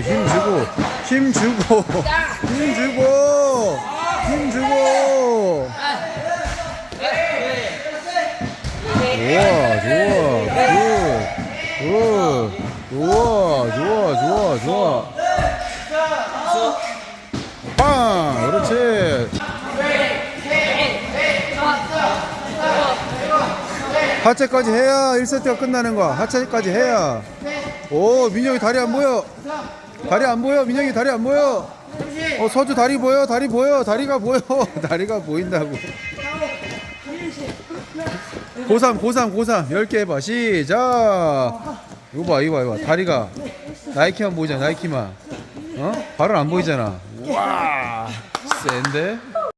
힘 주고 힘 주고 힘 주고 힘 주고. 좋아 좋아 좋아 좋아. 좋아 좋아 좋아 빵 그렇지. 하체까지 해야 1세트가 끝나는 거야. 하체까지 해야. 오 민혁이 다리 안 보여. 다리 안 보여. 민영이 다리 안 보여. 어, 서주 다리 보여. 다리 보여. 다리가 보여. 다리가 보인다고. 고3, 고3, 고3. 10개 해봐. 시작. 이거 봐, 이거 봐, 이거 봐. 다리가. 나이키만 보이잖아, 나이키만. 어? 발은 안 보이잖아. 와, 센데?